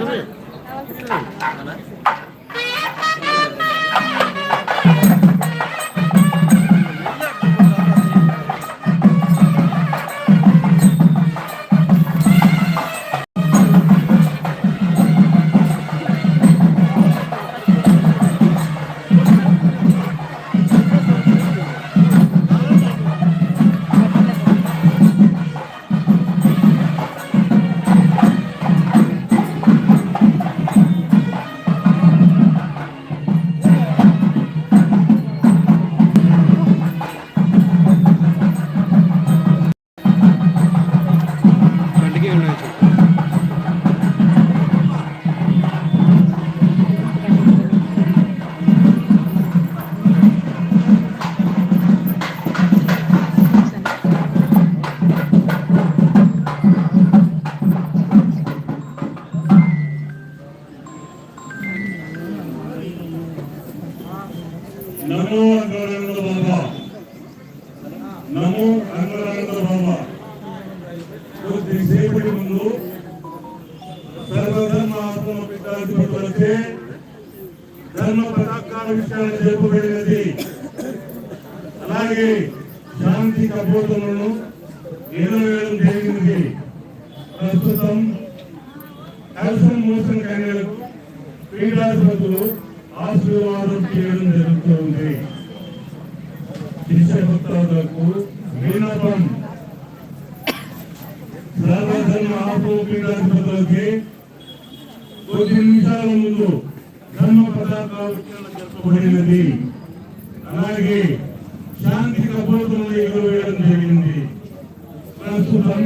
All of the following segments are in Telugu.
这是这是 నమో అంగరంగ బాబా నమో అంగరంగ బాబా కొద్దిసేపటి ముందు సర్వధర్మ ఆత్మ పితాధిపతులచే ధర్మ పతాకాల విషయాన్ని చెప్పబడినది అలాగే శాంతి కపోతలను ఎదురవేయడం జరిగింది ప్రస్తుతం కలసం మోసం కన్యలకు పీఠాధిపతులు ఆశీర్వాదం చేయడం జరుగుతుంది శిష్య భక్తులకు వినపం సర్వధర్మ పీఠాధిపతులకి కొద్ది నిమిషాల ముందు ధర్మ పదార్థాలు జరపబడినది అలాగే శాంతి కపోతలను ఎగురవేయడం జరిగింది. ప్రస్తుతం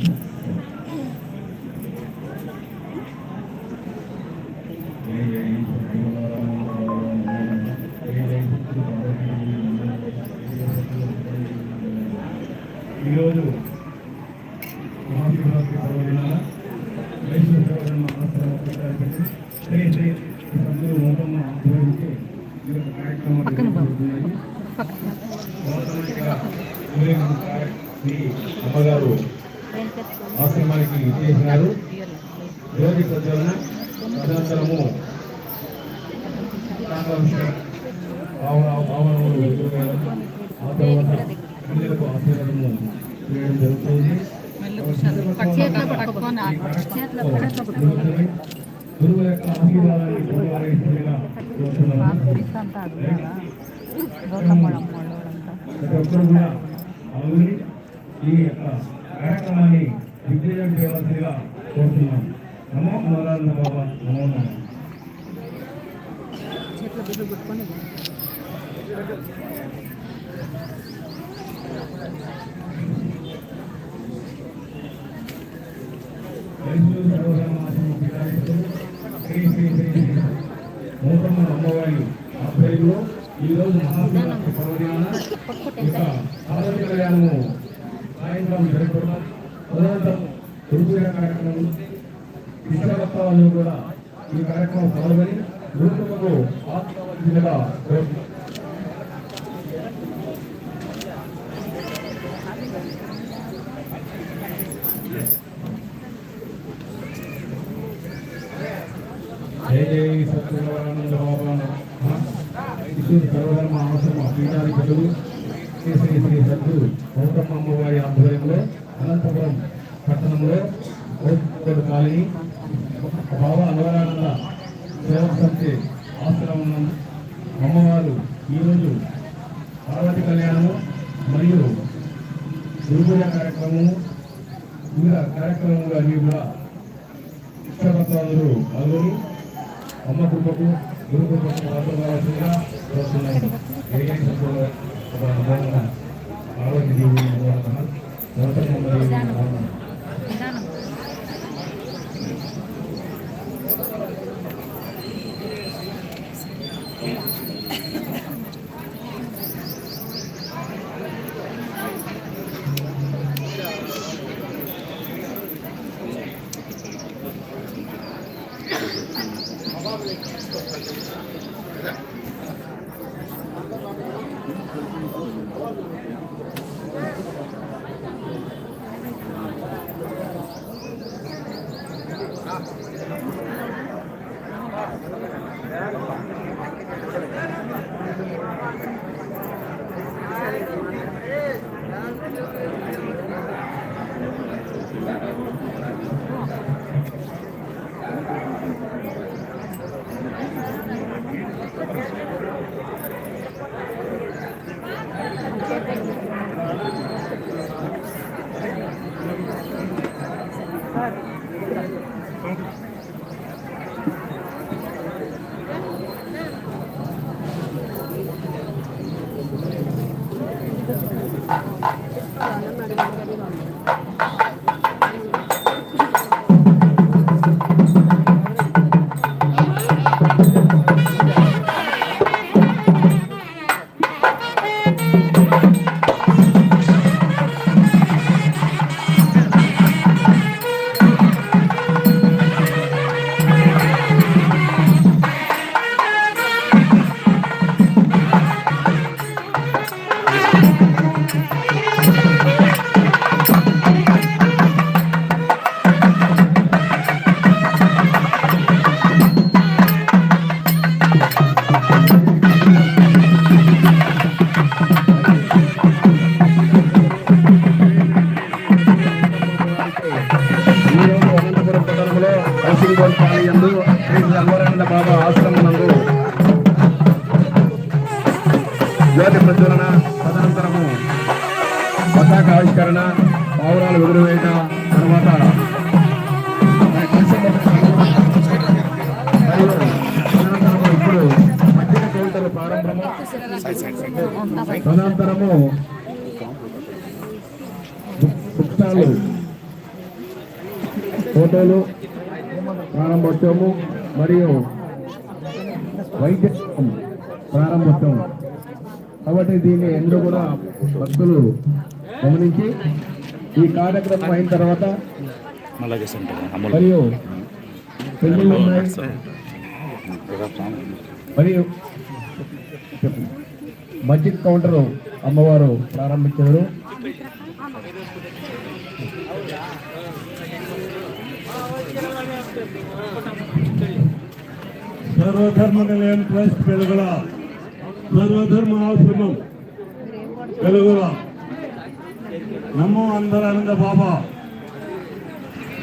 Mm-hmm. కార్యక్రమానికి చేసినారు జ్యోతి ప్రజ్వలన తదనంతరము సాంగవిషయం భావనలు ఆ తర్వాత పిల్లలకు ఆశీర్వాదము చేయడం జరుగుతుంది. గురువు యొక్క ఆశీర్వాదాన్ని పొందవలసిందిగా ప్రతి ఒక్కరు కూడా అవుని ఈ యొక్క కార్యక్రమాన్ని విజయం చేయవలసిందిగా కోరుతున్నాం నమో నారాయణ బాబా నమో శ్రీ శ్రీ శ్రీ మూతమ్మ అమ్మవారి ఆధ్వర్యంలో ఈరోజు మహాశివరాత్రి పర్వదినాన ఆరోగ్య కళ్యాణము కార్యక్రమం పాల్గొని గురుకులకు ఆత్మవలసిందిగా కోరుతున్నాం జయ జయ సత్యనారాయణ బాబా ఇద్దరు సర్వధర్మ ఆశ్రమ పీఠాధిపతులు శ్రీ శ్రీ శ్రీ సద్గురు గౌతమ అమ్మవారి ఆధ్వర్యంలో అనంతపురం పట్టణంలో గౌతమ కాలనీ బాబా నవరానంద సేవా సమితి ఆశ్రమం అమ్మవారు ఈరోజు పార్వతి కళ్యాణము మరియు గురుపూజ కార్యక్రమము వివిధ కార్యక్రమంలో అన్ని కూడా ఇష్టభక్తులందరూ పాల్గొని అమ్మ కృపకు గురు కృపకు పాల్గొనవలసిందిగా కోరుతున్నాను ఏకైక సభ్యులు ఒక అమోఘ పార్వతీ తదనంతరము పుస్తకాలు ఫోటోలు ప్రారంభోత్సవము మరియు వైద్యం ప్రారంభోత్సవం. కాబట్టి దీన్ని ఎందుకు కూడా భక్తులు గమనించి ఈ కార్యక్రమం అయిన తర్వాత మరియు పెళ్ళిళ్ళు ఉన్నాయి. మరియు చెప్పు. బడ్జెట్ కౌంటర్ అమ్మవారు ప్రారంభించారు. సర్వధర్మ నిలయం ట్రస్ట్ వెలుగుల సర్వధర్మ ఆశ్రమం వెలుగుల. నమో అందరానంద బాబా.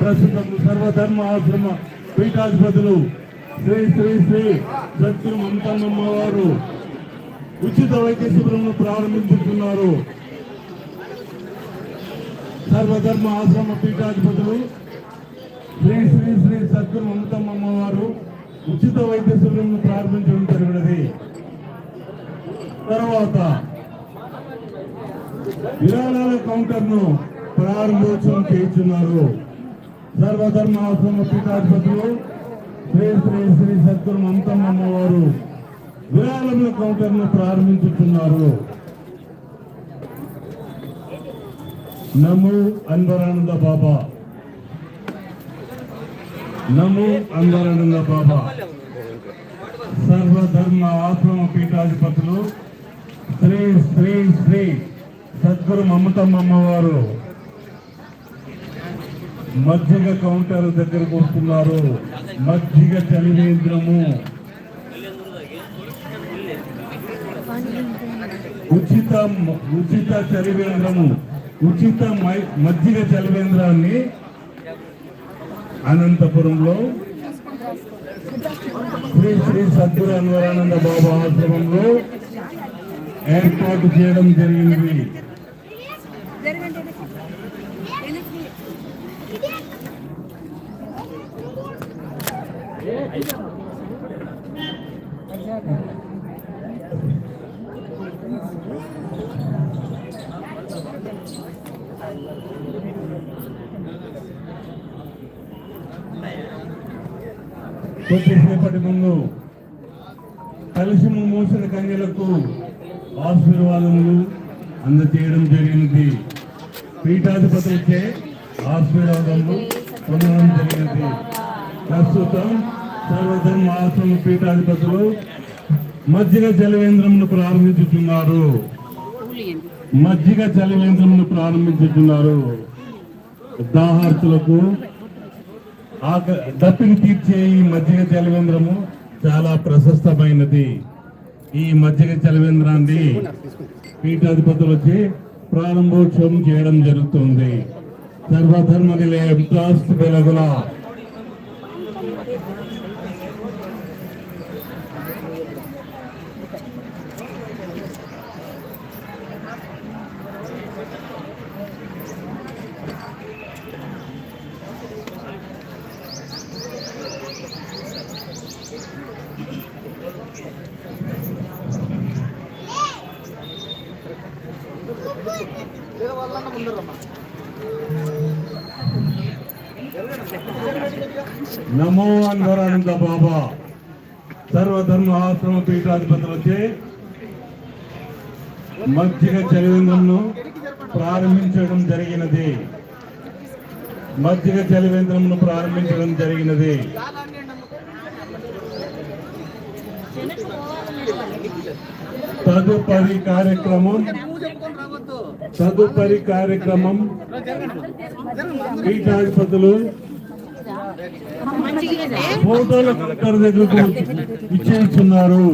ప్రస్తుతం సర్వధర్మ ఆశ్రమ పీఠాధిపతులు శ్రీ శ్రీ శ్రీ సత్యం మమతమ్మ వారు ఉచిత వైద్య శిబిరంను ప్రారంభించుతున్నారు సర్వధర్మ ఆశ్రమ పీఠాధిపతులు శ్రీ శ్రీ శ్రీ సద్గురు మమతమ్మ అమ్మవారు ఉచిత వైద్య శిబిరం ప్రారంభించడం జరిగినది. తర్వాత విరాళాల కౌంటర్ను ప్రారంభోత్సవం చేస్తున్నారు సర్వధర్మ ఆశ్రమ పీఠాధిపతులు శ్రీ శ్రీ శ్రీ సద్గురు మమతమ్మ అమ్మవారు విరాళముల కౌంటర్ను ప్రారంభించుతున్నారు. నమో అన్వరానంద బాబా. నమో అందరానంద బాబా. సర్వధర్మ ఆశ్రమ పీఠాధిపతులు శ్రీ శ్రీ శ్రీ సద్గురు మమతమ్మ అమ్మవారు మజ్జిగ కౌంటర్ దగ్గరకు వస్తున్నారు. మజ్జిగ చలివేంద్రము. ఉచిత ఉచిత చలివేంద్రము ఉచిత మజ్జిగ చలివేంద్రాన్ని అనంతపురంలో శ్రీ శ్రీ సద్గురు అన్వరానంద బాబా ఆశ్రమంలో ఏర్పాటు చేయడం జరిగింది Thank you. కొద్దిసేపటి ముందు కలిసి మూసిన కన్యలకు ఆశీర్వాదములు అందజేయడం జరిగినది వచ్చే ఆశీర్వాదములు పొందడం జరిగినది ప్రస్తుతం సర్వధర్మ ఆశ్రమ పీఠాధిపతులు మధ్యన జలవేంద్రమును ప్రారంభించుతున్నారు. మజ్జిగ చలివేంద్రంను ప్రారంభించుతున్నారు. దాహార్తులకు ఆ దప్పిని తీర్చే ఈ మజ్జిగ చలివేంద్రము చాలా ప్రశస్తమైనది. ఈ మజ్జిగ చలివేంద్రాన్ని పీఠాధిపతులు వచ్చి ప్రారంభోత్సవం చేయడం జరుగుతుంది. సర్వధర్మ నిలయం ట్రస్ట్ వెలుగుల నమో అన్వరానంద బాబా. సర్వధర్మ ఆశ్రమ పీఠాధిపతులు వచ్చి మజ్జిగ చలివేంద్రంను ప్రారంభించడం జరిగినది. మజ్జిగ చలివేంద్రంను ప్రారంభించడం జరిగినది. తదుపరి కార్యక్రమం తదుపరి కార్యక్రమం పీఠాధిపతులు ఫోటోల కలెక్టర్ దగ్గరకు ఇచ్చేస్తున్నారు.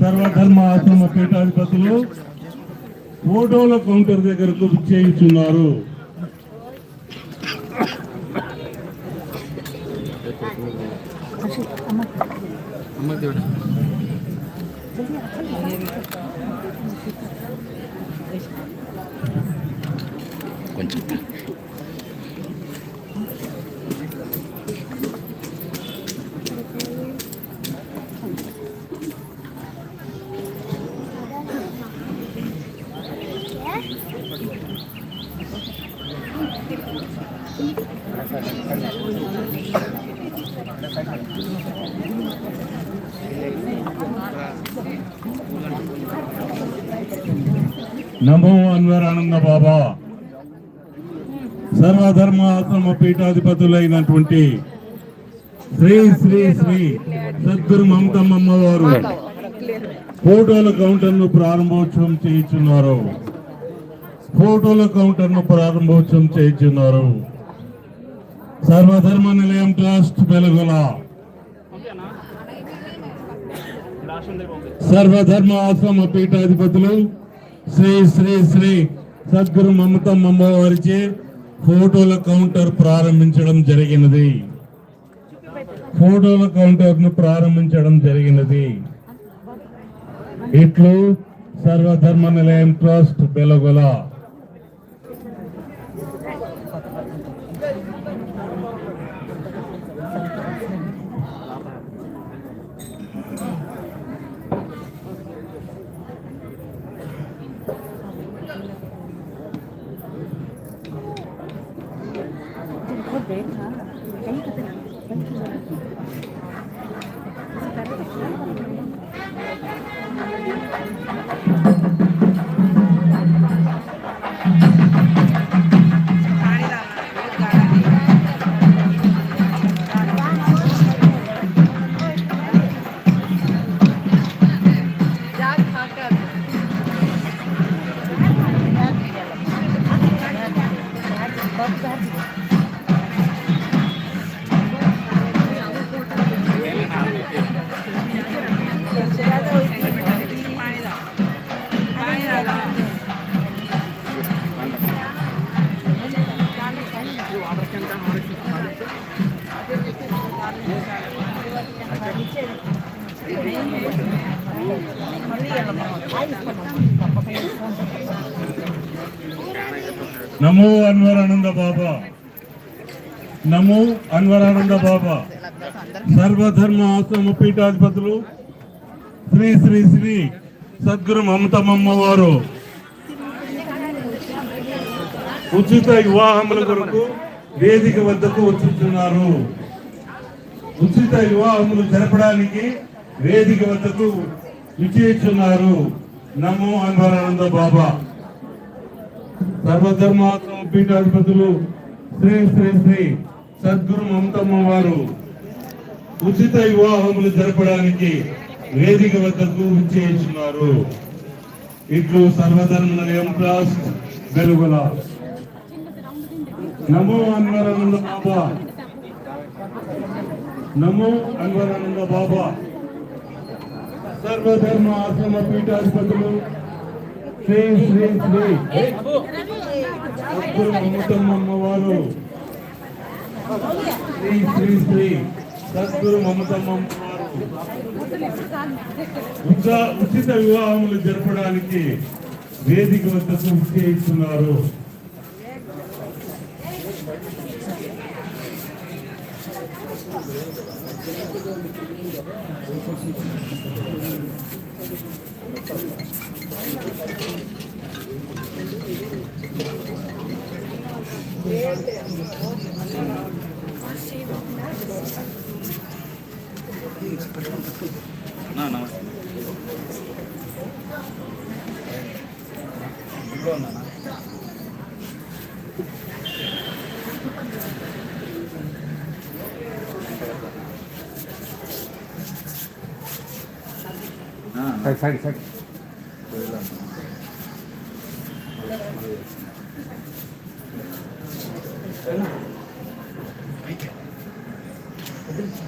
సర్వధర్మ ఆశ్రమ పీఠాధిపతులు ఫోటోల కౌంటర్ దగ్గరకు ఇచ్చేస్తున్నారు నమో అన్వర్ ఆనంద బాబా. సర్వధర్మ ఆశ్రమ పీఠాధిపతులైనటువంటి శ్రీ శ్రీ శ్రీ సద్గురు మమతమ్మ వారు ఫోటోల కౌంటర్ను ప్రారంభోత్సవం చేయించున్నారు. ఫోటోల కౌంటర్ను ప్రారంభోత్సవం చేయించున్నారు. సర్వధర్మ నిలయం ట్రస్ట్ వెలుగుల. సర్వధర్మ ఆశ్రమ పీఠాధిపతులు శ్రీ శ్రీ శ్రీ సద్గురు మమతమ్మ వారిచే ఫోటోల కౌంటర్ ప్రారంభించడం జరిగినది. ఫోటోల కౌంటర్ను ప్రారంభించడం జరిగినది. ఇట్లు సర్వధర్మ నిలయం ట్రస్ట్ బెలగొల నమో అన్వరానంద బాబా. నమో అన్వరానంద బాబా. సర్వధర్మ ఆశ్రమ పీఠాధిపతులు శ్రీ శ్రీ శ్రీ సద్గురు మమతమ్మ వారు ఉచిత వివాహముల కొరకు వేదిక వద్దకు వచ్చుతున్నారు ఉచిత వివాహములు జరపడానికి వేదిక వద్దకు విచేస్తున్నారు నమో అన్వరానంద బాబా. సర్వధర్మాత్మ పీఠాధిపతులు శ్రీ శ్రీ శ్రీ సద్గురు మమతమ్మ వారు ఉచిత వివాహములు జరపడానికి వేదిక వద్దకు విచ్చేస్తున్నారు. ఇట్లు సర్వధర్మ నిలయం ట్రస్ట్ వెలుగుల. నమో అన్వరానంద బాబా. నమో అన్వరానంద బాబా. సర్వధర్మ ఆశ్రమ పీఠాధిపతులు శ్రీ శ్రీ శ్రీ సద్గురు మమతమ్మ అమ్మవారు. శ్రీ శ్రీ శ్రీ సద్గురు మమతమ్మ వారు ఉచిత వివాహములు జరపడానికి వేదిక వద్దకు ఇస్తున్నారు నా నమస్తే. సైడ్ సైడ్ సైడ్ అవును